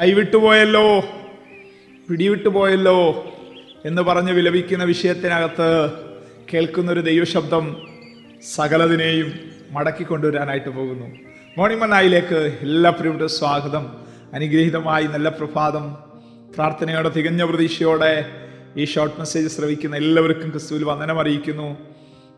കൈവിട്ടുപോയല്ലോ പിടിവിട്ടുപോയല്ലോ എന്ന് പറഞ്ഞ് വിലപിക്കുന്ന വിഷയത്തിനകത്ത് കേൾക്കുന്നൊരു ദൈവശബ്ദം സകലതിനെയും മടക്കി കൊണ്ടുവരാനായിട്ട് പോകുന്നു. മോർണിംഗ് മന്നായിലേക്ക് എല്ലാ പ്രിയുടെ സ്വാഗതം. അനുഗ്രഹീതമായി നല്ല പ്രഭാതം. പ്രാർത്ഥനയോടെ തികഞ്ഞ പ്രതീക്ഷയോടെ ഈ ഷോർട്ട് മെസ്സേജ് ശ്രവിക്കുന്ന എല്ലാവർക്കും ക്രിസ്തുവിൽ വന്ദനം അറിയിക്കുന്നു.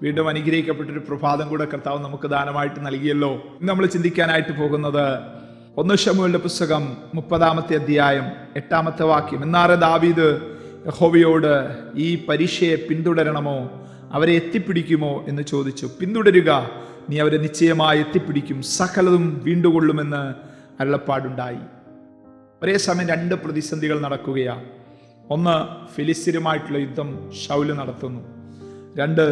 വീണ്ടും അനുഗ്രഹിക്കപ്പെട്ടൊരു പ്രഭാതം കൂടെ കർത്താവ് നമുക്ക് ദാനമായിട്ട് നൽകിയല്ലോ. ഇന്ന് നമ്മൾ ചിന്തിക്കാനായിട്ട് പോകുന്നത് ഒന്ന് ഷമുവിന്റെ പുസ്തകം മുപ്പതാമത്തെ അധ്യായം എട്ടാമത്തെ വാക്യം. എന്നാറ് ദാവീദ് യഹോവയോട് ഈ പരീക്ഷയെ പിന്തുടരണമോ? അവരെ എത്തിപ്പിടിക്കുമോ എന്ന് ചോദിച്ചു. പിന്തുടരുക നീ അവരെ നിശ്ചയമായി എത്തിപ്പിടിക്കും. സകലതും വീണ്ടുകൊള്ളുമെന്ന് അരുളപ്പാടുണ്ടായി. ഒരേ സമയം രണ്ട് പ്രതിസന്ധികൾ നടക്കുകയാണ്. ഒന്ന് ഫിലിസ്തീനുമായിട്ടുള്ള യുദ്ധം ഷൗൽ നടത്തുന്നു. രണ്ട്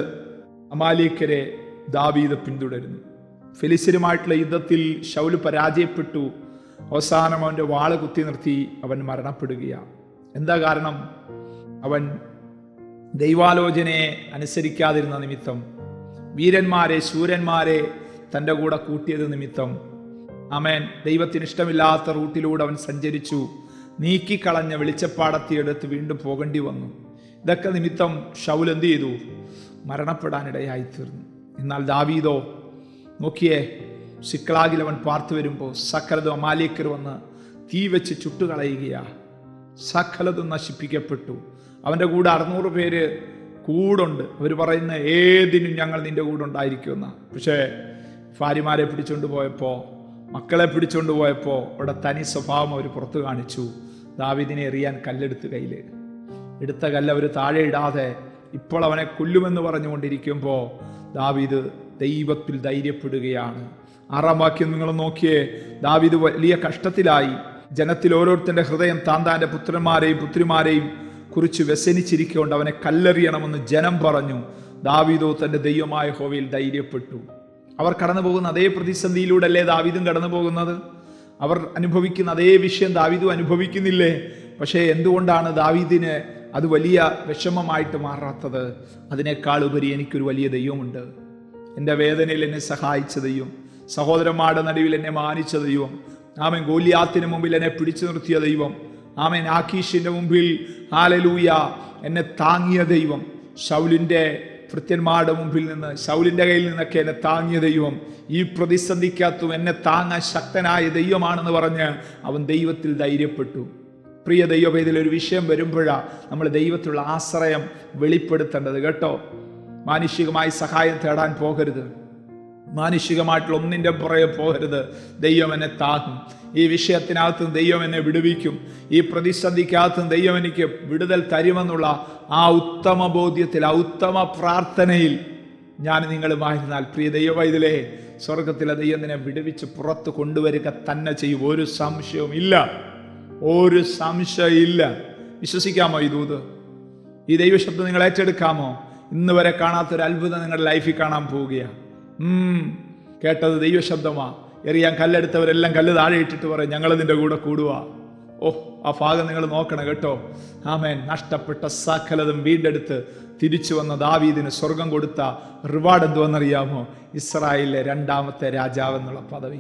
അമാലിക്കരെ ദാവീദ് പിന്തുടരുന്നു. ഫിലിസ്തീനുമായിട്ടുള്ള യുദ്ധത്തിൽ ഷൗൽ പരാജയപ്പെട്ടു. അവസാനം അവന്റെ വാൾ കുത്തി നിർത്തി അവൻ മരണപ്പെടുകയാണ്. എന്താ കാരണം? അവൻ ദൈവാലോചനയെ അനുസരിക്കാതിരുന്ന നിമിത്തം വീരന്മാരെ ശൂരന്മാരെ തന്റെ കൂടെ കൂട്ടിയത് നിമിത്തം. അമേൻ ദൈവത്തിന് ഇഷ്ടമില്ലാത്ത റൂട്ടിലൂടെ അവൻ സഞ്ചരിച്ചു. നീക്കിക്കളഞ്ഞ വെളിച്ചപ്പാടത്തിയെടുത്ത് വീണ്ടും പോകേണ്ടി വന്നു. ഇതൊക്കെ നിമിത്തം ഷൗൽ എന്ത് ചെയ്തു? മരണപ്പെടാനിടയായിത്തീർന്നു. എന്നാൽ ദാവീദോ നോക്കിയേ സിക്ലാഗിൽ അവൻ പാർത്തു വരുമ്പോൾ സകലതും അമാലിയക്കർ വന്ന് തീ വെച്ച് ചുട്ടുകളയുകയാ. സകലതും നശിപ്പിക്കപ്പെട്ടു. അവന്റെ കൂടെ അറുന്നൂറ് പേര് കൂടുണ്ട്. അവർ പറയുന്ന ഏതിനും ഞങ്ങൾ നിന്റെ കൂടെ ഉണ്ടായിരിക്കുമെന്ന. പക്ഷേ ഭാര്യമാരെ പിടിച്ചുകൊണ്ട് പോയപ്പോൾ മക്കളെ പിടിച്ചുകൊണ്ട് പോയപ്പോൾ അവിടെ തനി സ്വഭാവം അവർ പുറത്തു കാണിച്ചു. ദാവിദിനെ എറിയാൻ കല്ലെടുത്ത് കയ്യിൽ. എടുത്ത കല്ല് അവർ താഴെ ഇടാതെ ഇപ്പോൾ അവനെ കൊല്ലുമെന്ന് പറഞ്ഞുകൊണ്ടിരിക്കുമ്പോൾ ദാവീദ് ദൈവത്തിൽ ധൈര്യപ്പെടുകയാണ്. ആറാം വാക്യം നിങ്ങൾ നോക്കിയേ ദാവിദ് വലിയ കഷ്ടത്തിലായി. ജനത്തിൽ ഓരോരുത്തരുടെ ഹൃദയം താൻ താന്റെ പുത്രന്മാരെയും പുത്രിമാരെയും കുറിച്ച് വ്യസനിച്ചിരിക്കൊണ്ട് അവനെ കല്ലെറിയണമെന്ന് ജനം പറഞ്ഞു. ദാവീദോ തന്റെ ദൈവമായ ഹോവയിൽ ധൈര്യപ്പെട്ടു. അവർ കടന്നു പോകുന്ന അതേ പ്രതിസന്ധിയിലൂടെ അല്ലേ ദാവീദും കടന്നു പോകുന്നത് അവർ അനുഭവിക്കുന്ന അതേ വിഷയം ദാവീദും അനുഭവിക്കുന്നില്ലേ? പക്ഷേ എന്തുകൊണ്ടാണ് ദാവീദിന് അത് വലിയ വിഷമമായിട്ട് മാറാത്തത്? അതിനേക്കാൾ ഉപരി എനിക്കൊരു വലിയ ദൈവമുണ്ട്. എന്റെ വേദനയിൽ എന്നെ സഹായിച്ച ദൈവം സഹോദരന്മാരുടെ നടുവിൽ എന്നെ മാനിച്ച ദൈവം ആമൻ ഗോലിയാത്തിന് മുമ്പിൽ എന്നെ പിടിച്ചു നിർത്തിയ ദൈവം ആമൻ ആക്കീഷിന്റെ മുമ്പിൽ ഹാലലൂയ എന്നെ താങ്ങിയ ദൈവം ശൗലിന്റെ ഭൃത്യന്മാരുടെ മുമ്പിൽ നിന്ന് ശൗലിന്റെ കയ്യിൽ നിന്നൊക്കെ എന്നെ താങ്ങിയ ദൈവം ഈ പ്രതിസന്ധിക്കകത്തും എന്നെ താങ്ങാൻ ശക്തനായ ദൈവമാണെന്ന് പറഞ്ഞ് അവൻ ദൈവത്തിൽ ധൈര്യപ്പെട്ടു. പ്രിയ ദൈവഭേദിയിൽ ഒരു വിഷയം വരുമ്പോഴാണ് നമ്മൾ ദൈവത്തിലുള്ള ആശ്രയം വെളിപ്പെടുത്തേണ്ടത്. കേട്ടോ? മാനുഷികമായി സഹായം തേടാൻ പോകരുത്. മാനുഷികമായിട്ടുള്ള ഒന്നിന്റെ പുറകെ പോകരുത്. ദൈവം എന്നെ താങ്ങും. ഈ വിഷയത്തിനകത്തും ദൈവം എന്നെ വിടുവിക്കും. ഈ പ്രതിസന്ധിക്കകത്തും ദൈവം എനിക്ക് വിടുതൽ തരുമെന്നുള്ള ആ ഉത്തമ ബോധ്യത്തിൽ ആ ഉത്തമ പ്രാർത്ഥനയിൽ ഞാൻ നിങ്ങളുമായിരുന്നാൽ. പ്രിയ ദൈവവൈതലേ സ്വർഗത്തിലെ ദൈവം വിടുവിച്ച് പുറത്ത് കൊണ്ടുവരിക തന്നെ ചെയ്യും. ഒരു സംശയവും ഇല്ല. ഒരു സംശയമില്ല വിശ്വസിക്കാമോ ഈ ദൂത്? ഈ ദൈവശബ്ദം നിങ്ങൾ ഏറ്റെടുക്കാമോ? ഇന്ന് വരെ കാണാത്തൊരു അത്ഭുതം നിങ്ങളുടെ ലൈഫിൽ കാണാൻ പോവുകയാണ്. കേട്ടത് ദൈവശബ്ദമാ. എറിയാൻ കല്ലെടുത്തവരെല്ലാം കല്ല് താഴെ ഇട്ടിട്ട് പറയും ഞങ്ങൾ നിന്റെ കൂടെ കൂടുക ഓ ആ ഭാഗം നിങ്ങൾ നോക്കണം കേട്ടോ. ആമേൻ. നഷ്ടപ്പെട്ട സകലതും വീണ്ടെടുത്ത് തിരിച്ചു വന്ന ദാവീദിന് സ്വർഗം കൊടുത്ത റിവാർഡ് എന്തുവെന്നറിയാമോ? ഇസ്രായേലിലെ രണ്ടാമത്തെ രാജാവ് എന്നുള്ള പദവി.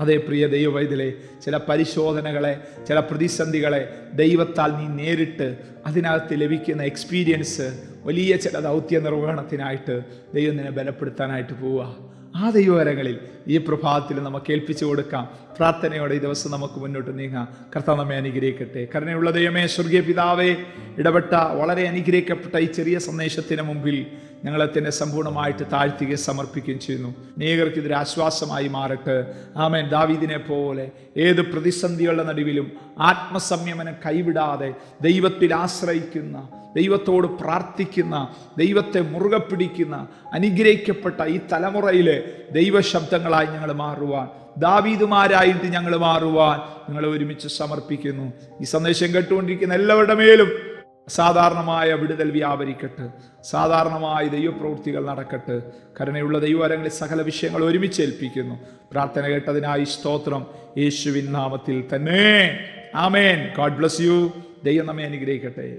അതേ പ്രിയ ദൈവവൈദ്യലെ ചില പരിശോധനകളെ ചില പ്രതിസന്ധികളെ ദൈവത്താൽ നീ നേരിട്ട് അതിനകത്ത് ലഭിക്കുന്ന എക്സ്പീരിയൻസ് വലിയ ചില ദൗത്യ നിർവഹണത്തിനായിട്ട് ദൈവം നിന്നെ ബലപ്പെടുത്താനായിട്ട് പോവുക. ആ ദൈവകരങ്ങളിൽ ഈ പ്രഭാതത്തിൽ നമുക്ക് ഏൽപ്പിച്ചു കൊടുക്കാം. പ്രാർത്ഥനയോടെ ഈ ദിവസം നമുക്ക് മുന്നോട്ട് നീങ്ങാം. കർത്താവ് നമ്മെ അനുഗ്രഹിക്കട്ടെ. കരുണയുള്ള ദൈവമേ സ്വർഗീയ പിതാവേ ഇടപെട്ട വളരെ അനുഗ്രഹിക്കപ്പെട്ട ഈ ചെറിയ സന്ദേശത്തിന് മുമ്പിൽ ഞങ്ങളെ തന്നെ സമ്പൂർണമായിട്ട് താഴ്ത്തുകയും സമർപ്പിക്കുകയും ചെയ്യുന്നു. അനേകർക്ക് ഇതൊരു ആശ്വാസമായി മാറട്ടെ. ആമേൻ. ദാവീദിനെ പോലെ ഏത് പ്രതിസന്ധികളുടെ നടുവിലും ആത്മസംയമനം കൈവിടാതെ ദൈവത്തിൽ ആശ്രയിക്കുന്ന ദൈവത്തോട് പ്രാർത്ഥിക്കുന്ന ദൈവത്തെ മുറുകെ പിടിക്കുന്ന അനുഗ്രഹിക്കപ്പെട്ട ഈ തലമുറയിലെ ദൈവശബ്ദങ്ങളായി ഞങ്ങൾ മാറുവാൻ ദാവീദുമാരായിട്ട് ഞങ്ങൾ മാറുവാൻ ഞങ്ങൾ ഒരുമിച്ച് സമർപ്പിക്കുന്നു. ഈ സന്ദേശം കേട്ടുകൊണ്ടിരിക്കുന്ന എല്ലാവരുടെ മേലും സാധാരണമായ വിടുതൽ വ്യാപരിക്കട്ടെ. സാധാരണമായ ദൈവപ്രവൃത്തികൾ നടക്കട്ടെ. കരുണയുള്ള ദൈവകരങ്ങളിൽ സകല വിഷയങ്ങൾ ഒരുമിച്ച് ഏൽപ്പിക്കുന്നു. പ്രാർത്ഥന കേട്ടതിനായി സ്തോത്രം. യേശുവിൻ നാമത്തിൽ തന്നെ. ആമേൻ. ഗോഡ് ബ്ലസ് യു ദൈവം നമ്മെ അനുഗ്രഹിക്കട്ടെ.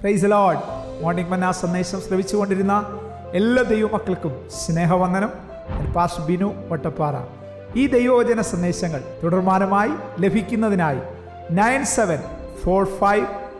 പ്രൈസ് ലോഡ് മോർണിംഗ് മന്ന സന്ദേശം ശ്രമിച്ചുകൊണ്ടിരുന്ന എല്ലാ ദൈവമക്കൾക്കും സ്നേഹവന്ദനം. പാസ് ബിനു വട്ടപ്പാറ. ഈ ദൈവവചന സന്ദേശങ്ങൾ തുടർമാനമായി ലഭിക്കുന്നതിനായി nine seven four five